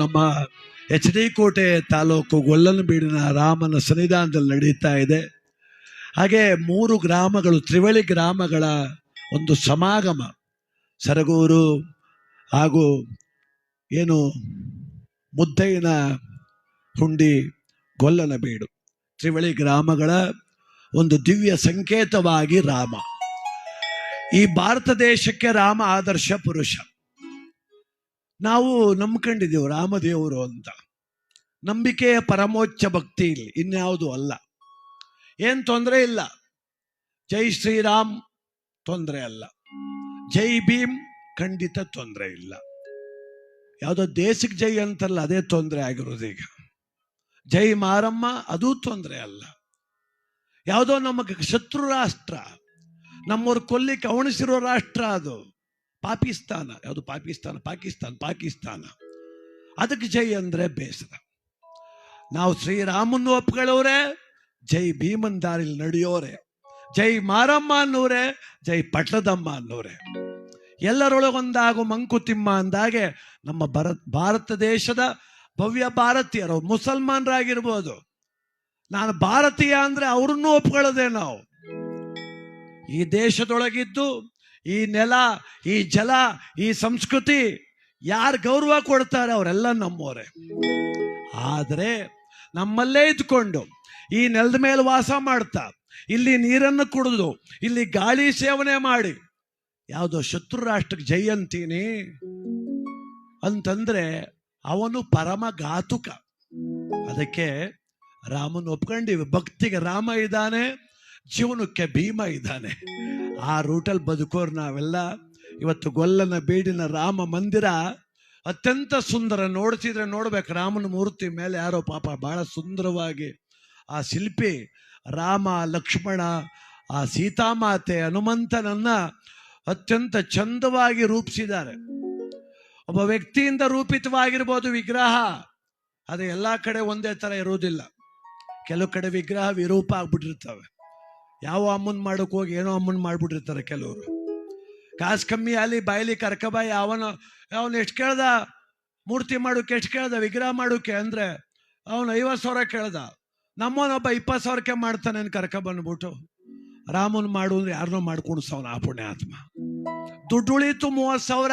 ನಮ್ಮ H D ಕೋಟೆ ತಾಲೂಕು ಗೊಲ್ಲನಬೀಡಿನ ರಾಮನ ಸನ್ನಿಧಾನದಲ್ಲಿ ನಡೀತಾ ಇದೆ. ಹಾಗೆ ಮೂರು ಗ್ರಾಮಗಳು ತ್ರಿವಳಿ ಗ್ರಾಮಗಳ ಒಂದು ಸಮಾಗಮ, ಸರಗೂರು ಹಾಗೂ ಏನು ಮುದ್ದೈನ ಹುಂಡಿ ಗೊಲ್ಲನಬೀಡು, ತ್ರಿವಳಿ ಗ್ರಾಮಗಳ ಒಂದು ದಿವ್ಯ ಸಂಕೇತವಾಗಿ ರಾಮ. ಈ ಭಾರತ ದೇಶಕ್ಕೆ ರಾಮ ಆದರ್ಶ ಪುರುಷ. ನಾವು ನಂಬ್ಕೊಂಡಿದ್ದೀವಿ ರಾಮದೇವರು ಅಂತ. ನಂಬಿಕೆಯ ಪರಮೋಚ್ಚ ಭಕ್ತಿ ಇಲ್ಲಿ, ಇನ್ಯಾವುದು ಅಲ್ಲ. ಏನ್ ತೊಂದರೆ ಇಲ್ಲ. ಜೈ ಶ್ರೀರಾಮ್, ತೊಂದರೆ ಅಲ್ಲ. ಜೈ ಭೀಮ್, ಖಂಡಿತ ತೊಂದರೆ ಇಲ್ಲ. ಯಾವುದೋ ದೇಶಕ್ಕೆ ಜೈ ಅಂತಲ್ಲ, ಅದೇ ತೊಂದರೆ ಆಗಿರೋದು ಈಗ. ಜೈ ಮಾರಮ್ಮ, ಅದೂ ತೊಂದರೆ ಅಲ್ಲ. ಯಾವುದೋ ನಮಗೆ ಶತ್ರು ರಾಷ್ಟ್ರ, ನಮ್ಮವ್ರು ಕೊಲ್ಲಿಕ್ಕೆ ಅವಣಿಸಿರೋ ರಾಷ್ಟ್ರ ಅದು. ಪಾಕಿಸ್ತಾನ, ಯಾವುದು ಪಾಕಿಸ್ತಾನ ಪಾಕಿಸ್ತಾನ ಪಾಕಿಸ್ತಾನ. ಅದಕ್ಕೆ ಜೈ ಅಂದ್ರೆ ಬೇಸರ. ನಾವು ಶ್ರೀರಾಮನ್ನು ಒಪ್ಕೊಳ್ಳೋರೆ, ಜೈ ಭೀಮನ್ ದಾರಿಲಿ ನಡೆಯೋರೆ, ಜೈ ಮಾರಮ್ಮ ಅನ್ನೋರೆ, ಜೈ ಪಟ್ಲದಮ್ಮ ಅನ್ನೋರೆ. ಎಲ್ಲರೊಳಗೊಂದಾಗು ಮಂಕುತಿಮ್ಮ ಅಂದಾಗೆ ನಮ್ಮ ಭರತ್ ಭಾರತ ದೇಶದ ಭವ್ಯ ಭಾರತೀಯರು, ಮುಸಲ್ಮಾನರಾಗಿರ್ಬೋದು. ನಾನು ಭಾರತೀಯ ಅಂದ್ರೆ ಅವ್ರನ್ನೂ ಒಪ್ಕೊಳ್ಳೋದೆ ನಾವು. ಈ ದೇಶದೊಳಗಿದ್ದು ಈ ನೆಲ, ಈ ಜಲ, ಈ ಸಂಸ್ಕೃತಿ ಯಾರು ಗೌರವ ಕೊಡ್ತಾರೆ ಅವರೆಲ್ಲ ನಮ್ಮವರೇ. ಆದರೆ ನಮ್ಮಲ್ಲೇ ಇದ್ಕೊಂಡು ಈ ನೆಲದ ಮೇಲೆ ವಾಸ ಮಾಡ್ತಾ, ಇಲ್ಲಿ ನೀರನ್ನು ಕುಡಿದು, ಇಲ್ಲಿ ಗಾಳಿ ಸೇವನೆ ಮಾಡಿ, ಯಾವುದೋ ಶತ್ರು ರಾಷ್ಟ್ರಕ್ಕೆ ಜೈ ಅಂತೀನಿ ಅಂತಂದ್ರೆ ಅವನು ಪರಮ ಘಾತುಕ. ಅದಕ್ಕೆ ರಾಮನ ಒಪ್ಕೊಂಡಿವಿ, ಭಕ್ತಿಗೆ ರಾಮ ಇದ್ದಾನೆ, ಜೀವನಕ್ಕೆ ಭೀಮ ಇದ್ದಾನೆ. ಆ ರೂಟಲ್ಲಿ ಬದುಕೋರು ನಾವೆಲ್ಲ ಇವತ್ತು ಗೊಲ್ಲನ ಬೀಡಿನ ರಾಮ ಮಂದಿರ ಅತ್ಯಂತ ಸುಂದರ ನೋಡ್ತಿದ್ರೆ ನೋಡ್ಬೇಕು. ರಾಮನ ಮೂರ್ತಿ ಮೇಲೆ ಯಾರೋ ಪಾಪ ಬಹಳ ಸುಂದರವಾಗಿ ಆ ಶಿಲ್ಪಿ ರಾಮ, ಲಕ್ಷ್ಮಣ, ಆ ಸೀತಾಮಾತೆ, ಹನುಮಂತನನ್ನ ಅತ್ಯಂತ ಚಂದವಾಗಿ ರೂಪಿಸಿದ್ದಾರೆ. ಒಬ್ಬ ವ್ಯಕ್ತಿಯಿಂದ ರೂಪಿತವಾಗಿರ್ಬೋದು ವಿಗ್ರಹ ಅದು ಎಲ್ಲ ಕಡೆ ಒಂದೇ ಥರ ಇರುವುದಿಲ್ಲ. ಕೆಲವು ಕಡೆ ವಿಗ್ರಹ ವಿರೂಪ ಆಗ್ಬಿಟ್ಟಿರ್ತವೆ. ಯಾವ ಅಮ್ಮನ್ ಮಾಡಕ್ ಹೋಗಿ ಏನೋ ಅಮ್ಮನ್ ಮಾಡ್ಬಿಟ್ಟಿರ್ತಾರೆ ಕೆಲವರು. ಕಾಸು ಕಮ್ಮಿ ಅಲ್ಲಿ ಬಾಯಲ್ಲಿ ಕರ್ಕಬಾಯಿ ಅವನು ಅವನು ಎಷ್ಟು ಕೇಳ್ದ? ಮೂರ್ತಿ ಮಾಡೋಕೆ ಎಷ್ಟು ಕೇಳ್ದ? ವಿಗ್ರಹ ಮಾಡೋಕೆ ಅಂದರೆ ಅವನು ಐವತ್ತು ಸಾವಿರ ಕೇಳ್ದ. ನಮ್ಮನೊಬ್ಬ ಇಪ್ಪತ್ತು ಸಾವಿರಕ್ಕೆ ಮಾಡ್ತಾನೆ ಕರ್ಕ ಬಂದ್ಬಿಟ್ಟು? ರಾಮನ್ ಮಾಡು ಅಂದ್ರೆ ಯಾರನ್ನೋ ಮಾಡ್ಕೊಂಡು ಸವನ ಆ ಪುಣ್ಯಾತ್ಮ. ದುಡ್ಡು ಉಳಿತು ಮೂವತ್ತು ಸಾವಿರ.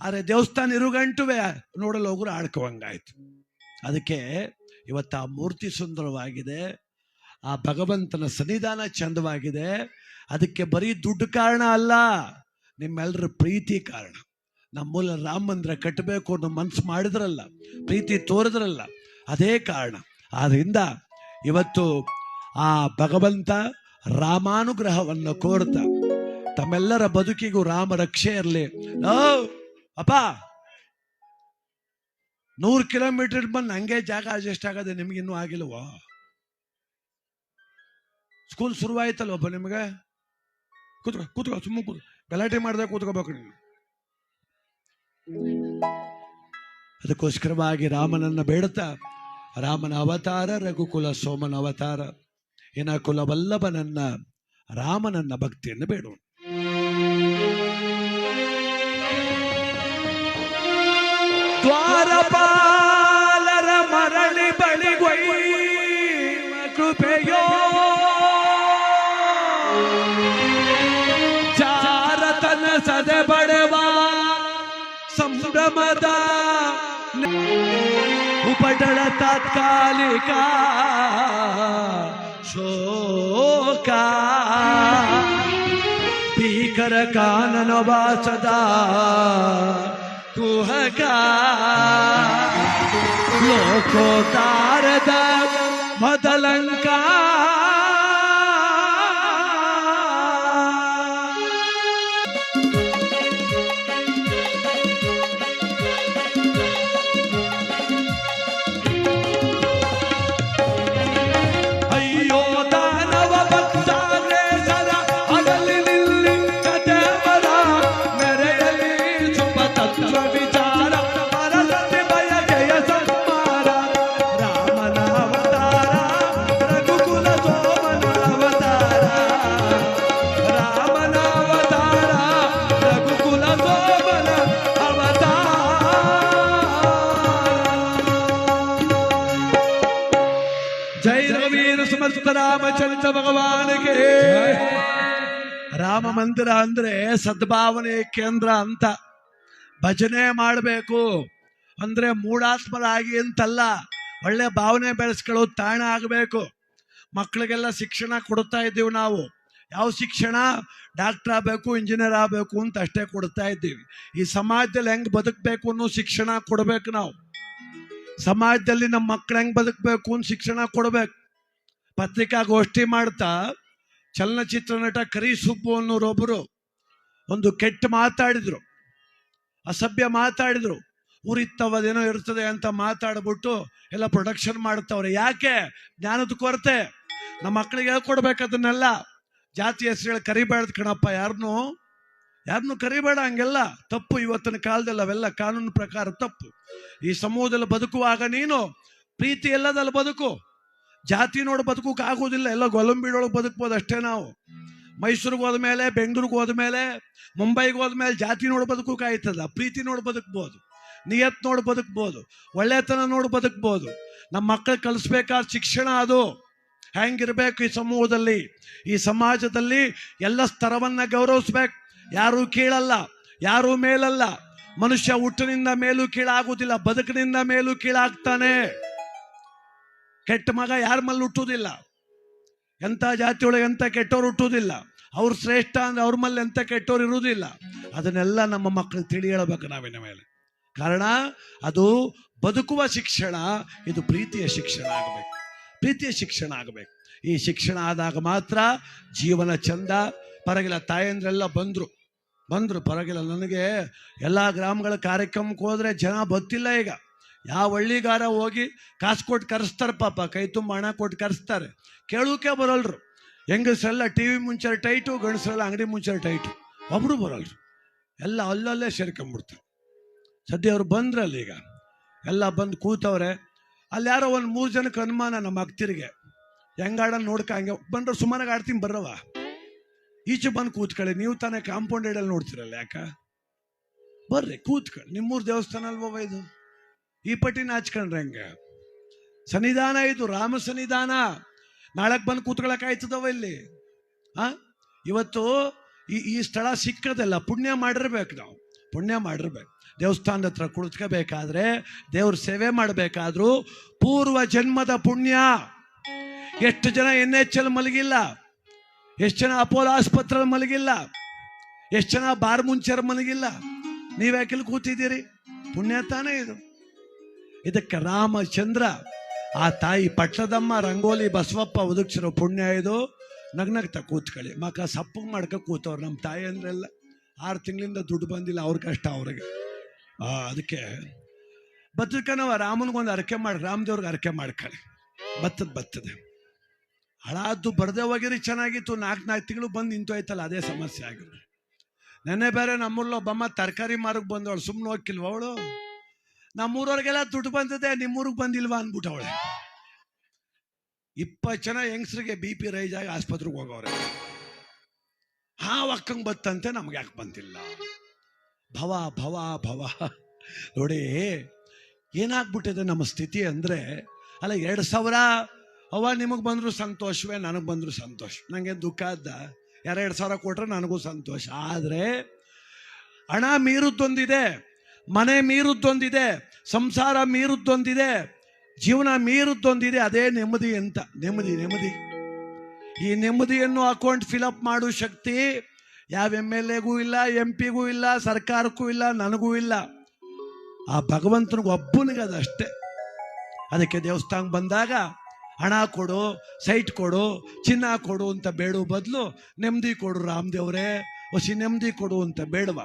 ಆದರೆ ದೇವಸ್ಥಾನ ಇರುಗಂಟುವೆ. ನೋಡಲು ಹೋಗ್ರು ಆಡ್ಕೋವಂಗಾಯ್ತು ಅದಕ್ಕೆ ಇವತ್ತು ಆ ಮೂರ್ತಿ ಸುಂದರವಾಗಿದೆ. ಆ ಭಗವಂತನ ಸನ್ನಿಧಾನ ಚಂದವಾಗಿದೆ. ಅದಕ್ಕೆ ಬರೀ ದುಡ್ಡು ಕಾರಣ ಅಲ್ಲ ನಿಮ್ಮೆಲ್ಲರ ಪ್ರೀತಿ ಕಾರಣ. ನಮ್ಮ ಮೂಲ ರಾಮ ಮಂದಿರ ಕಟ್ಟಬೇಕು ಅನ್ನೋ ಮನ್ಸು ಮಾಡಿದ್ರಲ್ಲ, ಪ್ರೀತಿ ತೋರಿದ್ರಲ್ಲ, ಅದೇ ಕಾರಣ. ಆದ್ದರಿಂದ ಇವತ್ತು ಆ ಭಗವಂತ ರಾಮಾನುಗ್ರಹವನ್ನು ಕೋರ್ತ, ತಮ್ಮೆಲ್ಲರ ಬದುಕಿಗೂ ರಾಮ ರಕ್ಷೆ ಇರಲಿ. ಅಪ್ಪ, ನೂರು ಕಿಲೋಮೀಟರ್ ಬಂದು ಹಂಗೆ ಜಾಗ ಅಡ್ಜಸ್ಟ್ ಆಗದೆ ನಿಮ್ಗಿನ್ನೂ ಆಗಿಲ್ವೋ? ಸ್ಕೂಲ್ ಶುರುವಾಯ್ತಲ್ಲ ಒಬ್ಬ ನಿಮಗೆ? ಕೂತ್ಕೋ ಕೂತ್ಕೋ ಸುಮ್ಮನೆ ಕೂತ್ ಗಲಾಟೆ ಮಾಡ್ದೆ ಕೂತ್ಕೋಬೇಕು ನೀನು. ಅದಕ್ಕೋಸ್ಕರವಾಗಿ ರಾಮನನ್ನು ಬೇಡುತ್ತಾ, ರಾಮನ ಅವತಾರ, ರಘುಕುಲ ಸೋಮನ ಅವತಾರ. ಇನ ಕುಲವಲ್ಲಭನನ್ನ ರಾಮನನ್ನ ಭಕ್ತಿಯನ್ನು ಬೇಡೋಣ. ದ್ವಾರಪಾಲರ ಚಾರತನ ಸದೆ ಬಡವ ಸಂಭ್ರಮದ ಉಪಟಳ ತಾತ್ಕಾಲಿಕ ಶೋಕ ಭೀಕರ ಕಾನನ ವಾಸದ ಕುಹಕ ಲೋಕೋತಾರದ ಮೊದಲಂಕ ರಾಮಚಂದ್ರ ಭಗವಾನಿಗೆ. ರಾಮ ಮಂದಿರ ಅಂದ್ರೆ ಸದ್ಭಾವನೆ ಕೇಂದ್ರ ಅಂತ. ಭಜನೆ ಮಾಡಬೇಕು. ಅಂದ್ರೆ ಮೂಢಾತ್ಮರಾಗಿ ಅಂತಲ್ಲ. ಒಳ್ಳೆ ಭಾವನೆ ಬೆಳೆಸ್ಕೊಳ್ಳೋ ತಾಣ ಆಗಬೇಕು. ಮಕ್ಕಳಿಗೆಲ್ಲ ಶಿಕ್ಷಣ ಕೊಡ್ತಾ ಇದ್ದೀವಿ ನಾವು. ಯಾವ ಶಿಕ್ಷಣ? ಡಾಕ್ಟರ್ ಆಗಬೇಕು, ಇಂಜಿನಿಯರ್ ಆಗಬೇಕು ಅಂತ ಅಷ್ಟೇ ಕೊಡ್ತಾ ಇದ್ದೀವಿ. ಈ ಸಮಾಜದಲ್ಲಿ ಹೆಂಗ್ ಬದುಕಬೇಕು ಅನ್ನೋ ಶಿಕ್ಷಣ ಕೊಡ್ಬೇಕು ನಾವು. ಸಮಾಜದಲ್ಲಿ ನಮ್ಮ ಮಕ್ಕಳು ಹೆಂಗ್ ಬದುಕಬೇಕು ಅಂತ ಶಿಕ್ಷಣ ಕೊಡ್ಬೇಕು. ಪತ್ರಿಕಾಗೋಷ್ಠಿ ಮಾಡ್ತಾ ಚಲನಚಿತ್ರ ನಟ ಕರಿ ಸುಬ್ಬು ಅನ್ನೋರೊಬ್ಬರು ಒಂದು ಕೆಟ್ಟ ಮಾತಾಡಿದ್ರು, ಅಸಭ್ಯ ಮಾತಾಡಿದ್ರು ಉರಿತ್ತವದೇನೋ ಇರ್ತದೆ ಅಂತ ಮಾತಾಡ್ಬಿಟ್ಟು ಎಲ್ಲ ಪ್ರೊಡಕ್ಷನ್ ಮಾಡ್ತಾವ್ರೆ. ಯಾಕೆ? ಜ್ಞಾನದ ಕೊರತೆ. ನಮ್ಮ ಮಕ್ಕಳಿಗೆ ಹೇಳ್ಕೊಡ್ಬೇಕು ಅದನ್ನೆಲ್ಲ. ಜಾತಿ ಹೆಸರುಗಳು ಕರಿಬಾರ್ದು ಕಣಪ್ಪ ಯಾರನ್ನು ಯಾರನ್ನು ಕರಿಬೇಡ ಹಂಗೆಲ್ಲ. ತಪ್ಪು ಇವತ್ತಿನ ಕಾಲದಲ್ಲಿ ಅವೆಲ್ಲ ಕಾನೂನು ಪ್ರಕಾರ ತಪ್ಪು. ಈ ಸಮೂಹದಲ್ಲಿ ಬದುಕುವಾಗ ನೀನು ಪ್ರೀತಿ ಎಲ್ಲದಲ್ಲಿ ಬದುಕು. ಜಾತಿ ನೋಡಿ ಬದುಕೋಕೆ ಆಗೋದಿಲ್ಲ. ಎಲ್ಲ ಗೊಲಂಬಿಡೊಳಗೆ ಬದುಕ್ಬೋದು ಅಷ್ಟೇ ನಾವು. ಮೈಸೂರಿಗೆ ಹೋದ್ಮೇಲೆ ಬೆಂಗಳೂರಿಗೆ ಹೋದ್ಮೇಲೆ ಮುಂಬೈಗೆ ಹೋದ್ಮೇಲೆ ಜಾತಿ ನೋಡಿ ಬದುಕೋಕೆ ಆಯ್ತದ. ಪ್ರೀತಿ ನೋಡಿ ಬದುಕ್ಬೋದು. ನಿಯತ್ ನೋಡಿ ಬದುಕ್ಬೋದು. ಒಳ್ಳೆತನ ನೋಡಿ ಬದುಕ್ಬೋದು. ನಮ್ಮ ಮಕ್ಕಳು ಕಲಿಸ್ಬೇಕಾದ ಶಿಕ್ಷಣ ಅದು. ಹೆಂಗಿರ್ಬೇಕು ಈ ಸಮೂಹದಲ್ಲಿ. ಈ ಸಮಾಜದಲ್ಲಿ ಎಲ್ಲ ಸ್ತರವನ್ನ ಗೌರವಿಸ್ಬೇಕು. ಯಾರೂ ಕೀಳಲ್ಲ, ಯಾರೂ ಮೇಲಲ್ಲ. ಮನುಷ್ಯ ಹುಟ್ಟಿನಿಂದ ಮೇಲೂ ಕೀಳಾಗುವುದಿಲ್ಲ ಬದುಕಿನಿಂದ ಮೇಲೂ ಕೀಳಾಗ್ತಾನೆ. ಕೆಟ್ಟ ಮಗ ಯಾರ ಮಲ್ಲಿ ಹುಟ್ಟುವುದಿಲ್ಲ? ಎಂಥ ಜಾತಿಯೊಳಗೆ ಎಂಥ ಕೆಟ್ಟವ್ರು ಹುಟ್ಟುವುದಿಲ್ಲ? ಅವ್ರು ಶ್ರೇಷ್ಠ ಅಂದ್ರೆ ಅವ್ರ ಮೇಲೆ ಎಂಥ ಕೆಟ್ಟವ್ರು ಇರುವುದಿಲ್ಲ? ಅದನ್ನೆಲ್ಲ ನಮ್ಮ ಮಕ್ಕಳು ತಿಳಿ ಹೇಳಬೇಕು ನಾವಿನ ಮೇಲೆ. ಕಾರಣ, ಅದು ಬದುಕುವ ಶಿಕ್ಷಣ, ಇದು ಪ್ರೀತಿಯ ಶಿಕ್ಷಣ ಆಗಬೇಕು. ಪ್ರೀತಿಯ ಶಿಕ್ಷಣ ಆಗಬೇಕು. ಈ ಶಿಕ್ಷಣ ಆದಾಗ ಮಾತ್ರ ಜೀವನ ಚಂದ. ಪರಗಿಲ್ಲ ತಾಯಂದ್ರೆಲ್ಲ ಬಂದರು. ಬಂದರು. ಪರಗಿಲ್ಲ ನನಗೆ ಎಲ್ಲ ಗ್ರಾಮಗಳ ಕಾರ್ಯಕ್ರಮಕ್ಕೆ ಹೋದ್ರೆ ಜನ ಬತ್ತಿಲ್ಲ ಈಗ. ಯಾವ ಹಳ್ಳಿಗಾರ ಹೋಗಿ ಕಾಸು ಕೊಟ್ಟು ಕರೆಸ್ತಾರೆ ಪಾಪ, ಕೈ ತುಂಬ ಹಣ ಕೊಟ್ಟು ಕರೆಸ್ತಾರೆ. ಕೇಳೋಕೆ ಬರಲ್ರು. ಹೆಂಗಸ್ರೆಲ್ಲ ಟಿ ವಿ ಮುಂಚೆ ಟೈಟು, ಗಂಡಸರೆಲ್ಲ ಅಂಗಡಿ ಮುಂಚೆ ಟೈಟು. ಒಬ್ರು ಬರಲ್ರು. ಎಲ್ಲ ಅಲ್ಲಲ್ಲೇ ಸೇರ್ಕೊಂಬಿಡ್ತಾರೆ. ಸದ್ಯ ಅವ್ರು ಬಂದ್ರಲ್ಲ ಈಗ. ಎಲ್ಲ ಬಂದು ಕೂತವ್ರೆ. ಅಲ್ಲಿ ಯಾರೋ ಒಂದು ಮೂರು ಜನಕ್ಕೆ ಅನುಮಾನ ನಮ್ಮ ಅಕ್ತಿರಿಗೆ ಹೆಂಗಾಡ ನೋಡ್ಕ, ಹಂಗೆ ಬಂದ್ರೆ ಸುಮಾರಾಗಿ ಆಡ್ತೀನಿ ಬರ್ರವ ಈಚೆ ಬಂದು ಕೂತ್ಕೊಳ್ಳಿ, ನೀವು ತಾನೇ ಕಾಂಪೌಂಡ್ ಏಡಲ್ಲಿ ನೋಡ್ತಿರಲ್ಲ ಯಾಕ? ಬರ್ರಿ, ಕೂತ್ಕೊಳ್ಳಿ. ನಿಮ್ಮೂರು ದೇವಸ್ಥಾನ ಅಲ್ವವ ಇದು? ಈ ಪಟ್ಟಿನ ಹಚ್ಕೊಂಡ್ರೆ ಹೆಂಗೆ? ಸನ್ನಿಧಾನ ಇದು, ರಾಮ ಸನ್ನಿಧಾನ. ನಾಳಕ್ ಬಂದು ಕೂತ್ಕೊಳಕ್ ಆಯ್ತದವ ಇಲ್ಲಿ? ಆ? ಇವತ್ತು ಈ ಈ ಸ್ಥಳ ಸಿಕ್ಕದಲ್ಲ, ಪುಣ್ಯ ಮಾಡಿರ್ಬೇಕು ನಾವು. ಪುಣ್ಯ ಮಾಡಿರ್ಬೇಕು. ದೇವಸ್ಥಾನದ ಹತ್ರ ಕುಳಿತ್ಕೋಬೇಕಾದ್ರೆ, ದೇವ್ರ ಸೇವೆ ಮಾಡಬೇಕಾದ್ರೂ ಪೂರ್ವ ಜನ್ಮದ ಪುಣ್ಯ. ಎಷ್ಟು ಜನ ಎನ್ ಎಚ್ ಎಲ್ ಮಲಗಿಲ್ಲ? ಎಷ್ಟು ಜನ ಅಪೋಲೋ ಆಸ್ಪತ್ರೆಯಲ್ಲಿ ಮಲಗಿಲ್ಲ? ಎಷ್ಟು ಜನ ಬಾರ್ ಮುಂಚೆರ್ ಮಲಗಿಲ್ಲ? ನೀವ್ಯಾಕಿಲ್ಲಿ ಕೂತಿದ್ದೀರಿ? ಪುಣ್ಯ ತಾನೇ ಇದು. ಇದಕ್ಕೆ ರಾಮಚಂದ್ರ, ಆ ತಾಯಿ ಪಟ್ಟದಮ್ಮ, ರಂಗೋಲಿ ಬಸವಪ್ಪ ಒದಗಿಸಿರೋ ಪುಣ್ಯ ಇದು. ನಗ್ನಗ್ತ ಕೂತ್ಕೊಳ್ಳಿ. ಮಕ್ಕ ಸಪ್ಪಗೆ ಮಾಡ್ಕೊ ಕೂತವ್ರು ನಮ್ಮ ತಾಯಿ ಅಂದ್ರೆಲ್ಲ ಆರು ತಿಂಗಳಿಂದ ದುಡ್ಡು ಬಂದಿಲ್ಲ, ಅವ್ರ ಕಷ್ಟ ಅವ್ರಿಗೆ. ಅದಕ್ಕೆ ಬತ್ತದಕ್ಕೆ ನಾವು ರಾಮನಿಗೊಂದು ಅರಕೆ ಮಾಡಿ, ರಾಮದೇವ್ರಿಗೆ ಅರಕೆ ಮಾಡ್ಕೊಳ್ಳಿ. ಬತ್ತದ ಬತ್ತದೆ. ಹಳಾದ್ದು ಬರದೆ ಹೋಗಿರಿ, ಚೆನ್ನಾಗಿತ್ತು. ನಾಲ್ಕು ನಾಲ್ಕು ತಿಂಗಳು ಬಂದು ನಿಂತೋಯ್ತಲ್ಲ ಅದೇ ಸಮಸ್ಯೆ ಆಗಿರೋದು ನೆನ್ನೆ ಬೇರೆ ಒಬ್ಬಮ್ಮ ತರಕಾರಿ ಮಾರಕ್ಕೆ ಬಂದವಳು ಸುಮ್ಮನೆ ಹೋಗಿಲ್ವ ಅವಳು? ನಮ್ಮೂರವ್ರಿಗೆಲ್ಲ ದುಡ್ಡು ಬಂದಿದೆ, ನಿಮ್ಮೂರಿಗೆ ಬಂದಿಲ್ವಾ ಅಂದ್ಬಿಟ್ಟು ಅವಳೆ. ಇಪ್ಪತ್ತು ಜನ ಹೆಂಗಸ್ರಿಗೆ ಬಿ ಪಿ ರೈಸ್ ಆಗಿ ಆಸ್ಪತ್ರೆಗೆ ಹೋಗೋರೆ. ಹಾ ಅಕ್ಕಂಗೆ ಬತ್ತಂತೆ ನಮ್ಗೆ ಯಾಕೆ ಬಂದಿಲ್ಲ? ಭವ ಭವ ಭವ. ನೋಡಿ, ಏನಾಗ್ಬಿಟ್ಟಿದೆ ನಮ್ಮ ಸ್ಥಿತಿ ಅಂದ್ರೆ, ಅಲ್ಲ, ಎರಡು ಸಾವಿರ ಅವ ನಿಮಗೆ ಬಂದರೂ ಸಂತೋಷವೇ, ನನಗೆ ಬಂದರೂ ಸಂತೋಷ. ನನಗೆ ದುಃಖ ಅದ್ದ ಎರಡು ಸಾವಿರ ಕೊಟ್ರೆ ನನಗೂ ಸಂತೋಷ. ಆದರೆ, ಹಣ ಮೀರುದೊಂದಿದೆ ಮನೆ ಮೀರುದ್ದೊಂದಿದೆ ಸಂಸಾರ ಮೀರುದ್ದೊಂದಿದೆ ಜೀವನ ಮೀರುದ್ದೊಂದಿದೆ ಅದೇ ನೆಮ್ಮದಿ ಅಂತ. ನೆಮ್ಮದಿ ನೆಮ್ಮದಿ. ಈ ನೆಮ್ಮದಿಯನ್ನು ಅಕೌಂಟ್ ಫಿಲಪ್ ಮಾಡೋ ಶಕ್ತಿ ಯಾವ ಎಂ ಎಲ್ ಎಗೂ ಇಲ್ಲ, ಎಂ ಪಿಗೂ ಇಲ್ಲ, ಸರ್ಕಾರಕ್ಕೂ ಇಲ್ಲ, ನನಗೂ ಇಲ್ಲ. ಆ ಭಗವಂತನಿಗೆ ಒಬ್ಬನಿಗೆ ಅದಷ್ಟೇ ಅದಕ್ಕೆ ದೇವಸ್ಥಾನ ಬಂದಾಗ ಹಣ ಕೊಡು ಸೈಟ್ ಕೊಡು, ಚಿನ್ನ ಕೊಡು ಅಂತ ಬೇಡೋ ಬದಲು ನೆಮ್ಮದಿ ಕೊಡು ರಾಮದೇವರೇ ಹೊಸಿ ನೆಮ್ಮದಿ ಕೊಡು ಅಂತ ಬೇಡವಾ.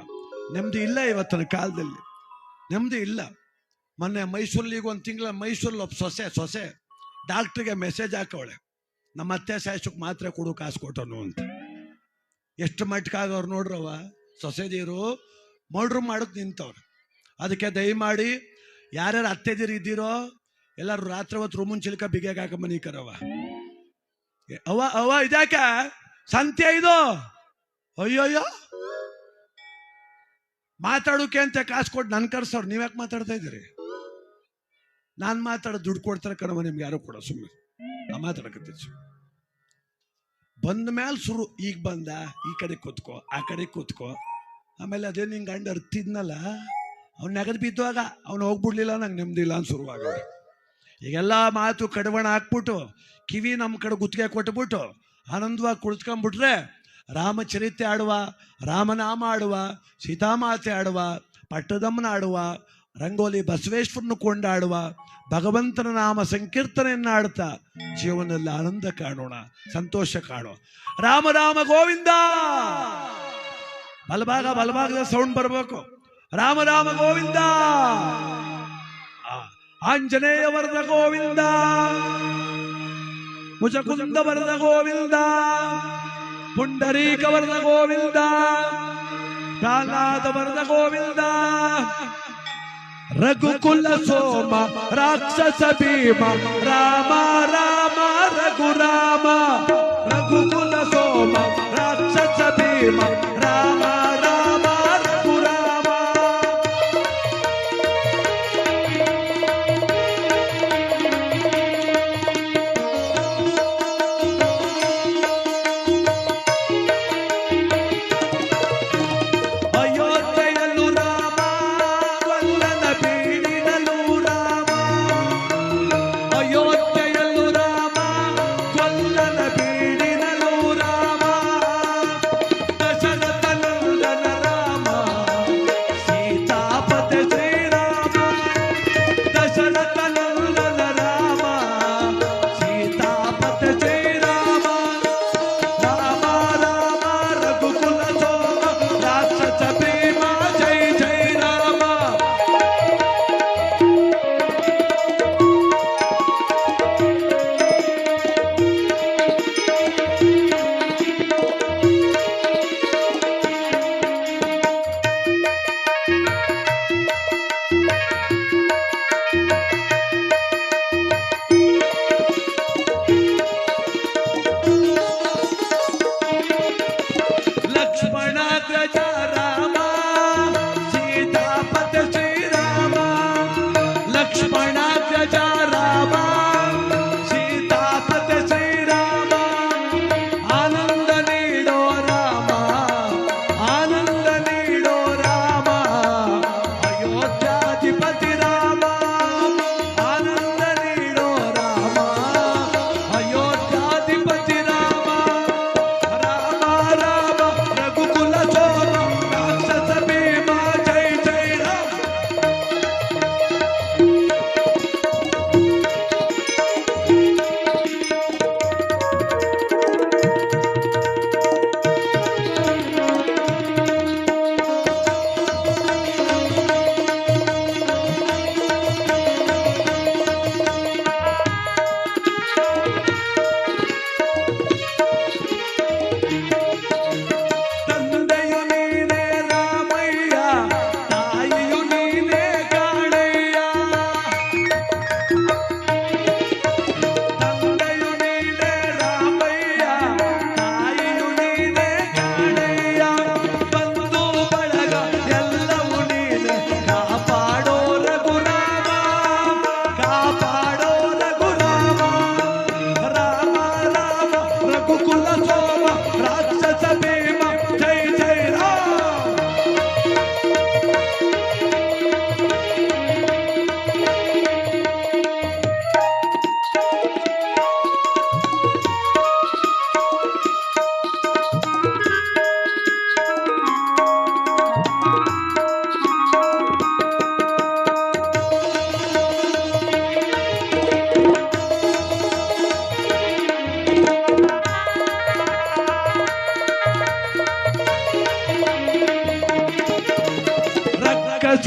ನೆಮ್ಮದಿ ಇಲ್ಲ ಇವತ್ತಿನ ಕಾಲದಲ್ಲಿ. ನೆಮ್ಮದಿ ಇಲ್ಲ. ಮೊನ್ನೆ ಮೈಸೂರಲ್ಲಿ ಈಗ ಒಂದು ತಿಂಗಳ ಮೈಸೂರಲ್ಲಿ ಒಬ್ಬ ಸೊಸೆ ಸೊಸೆ, ಡಾಕ್ಟ್ರಿಗೆ ಮೆಸೇಜ್ ಹಾಕವಳೆ. ನಮ್ಮ ಅತ್ತೆ ಸಾಯಿಸೋಕೆ ಮಾತ್ರ ಕೊಡು, ಕಾಸು ಕೊಟ್ಟನು ಅಂತ. ಎಷ್ಟು ಮಟ್ಕಾಗವ್ರು ನೋಡ್ರವ ಸೊಸೆದೀರು ಮರ್ಡ್ರ್ ಮಾಡೋಕೆ ನಿಂತವ್ರು. ಅದಕ್ಕೆ ದಯಮಾಡಿ, ಯಾರ್ಯಾರು ಅತ್ತೆದೀರು ಇದ್ದೀರೋ, ಎಲ್ಲರೂ ರಾತ್ರಿ ಹೊತ್ತು ರೂಮನ್ ಚಿಲ್ಕ ಬಿಗಿಯಾಗ ಹಾಕ ಮನಿ ಕರವ ಅವ ಅವ್ವ, ಇದ್ಯಾಕ? ಸಂತೆ ಇದು? ಅಯ್ಯೋಯ್ಯೋ! ಮಾತಾಡೋಕೆ ಅಂತ, ಕಾಸು ಕೊಟ್ಟು ನನ್ ಕರ್ಸವ್ರು, ನೀವ್ಯಾಕೆ ಮಾತಾಡ್ತಾ ಇದ್ದೀರಿ? ನಾನು ಮಾತಾಡ ದುಡ್ಡು ಕೊಡ್ತಾರೆ ಕಣವ ನಿಮ್ಗೆ ಯಾರು ಕೊಡೋ ಸುಮ್ಮನೆ ನಾ ಮಾತಾಡಕತ್ತೀನಿ ಬಂದ ಮೇಲೆ ಶುರು, ಈಗ ಬಂದ, ಈ ಕಡೆ ಕೂತ್ಕೋ, ಆ ಕಡೆ ಕೂತ್ಕೋ. ಆಮೇಲೆ ಅದೇ ನಿಂಗೆ ಗಂಡ ಅರ್ತಿದ್ನಲ್ಲ ಅವ್ನು ನೆಗದು ಬಿದ್ದುವಾಗ ಅವ್ನು ಹೋಗ್ಬಿಡ್ಲಿಲ್ಲ, ನಂಗೆ ನೆಮ್ಮದಿಲ್ಲ ಅಂತ ಶುರುವಾಗ ಈಗೆಲ್ಲ ಮಾತು ಕಡವಣ ಹಾಕ್ಬಿಟ್ಟು, ಕಿವಿ ನಮ್ಮ ಕಡೆ ಗುತ್ತಿಗೆ ಕೊಟ್ಬಿಟ್ಟು, ಆನಂದವಾಗಿ ಕುಳಿತ್ಕೊಂಡ್ಬಿಟ್ರೆ ರಾಮಚರಿತೆ ಆಡುವ, ರಾಮನಾಮ ಆಡುವ, ಸೀತಾಮಾತೆ ಆಡುವ, ಪಟ್ಟದಮ್ಮನ ಆಡುವ ರಂಗೋಲಿ ಬಸವೇಶ್ವರನ್ನು ಕೊಂಡಾಡುವ ಭಗವಂತನ ನಾಮ ಸಂಕೀರ್ತನೆಯನ್ನ ಆಡ್ತಾ ಜೀವನದಲ್ಲಿ ಆನಂದ ಕಾಣೋಣ, ಸಂತೋಷ ಕಾಣೋ ರಾಮ ರಾಮ, ಗೋವಿಂದ! ಬಲಭಾಗ, ಬಲಭಾಗದ ಸೌಂಡ್ ಬರಬೇಕು. ರಾಮ ರಾಮ, ಗೋವಿಂದ! ಆಂಜನೇಯ ವರದ ಗೋವಿಂದ! ಮುಜಕುಂದ ವರದ ಗೋವಿಂದ! ಪುಂಡರೀಕ ವರದ ಗೋವಿಂದ! ಪ್ರಹ್ಲಾದ ವರದ ಗೋವಿಂದ! ರಘುಕುಲ ಸೋಮ ರಾಕ್ಷಸ ಭೀಮ ರಾಮ ರಾಮ ರಘುರಾಮ ರಘುಕುಲ ಸೋಮ ರಾಕ್ಷಸ ಭೀಮ ರಾಮ ರಾಮ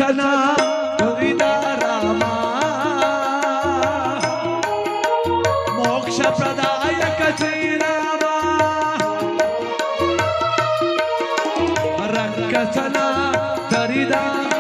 దర్శన గోవింద రామ. మోక్ష ప్రదాయక శ్రీరామ. రంగసన దరిదామ.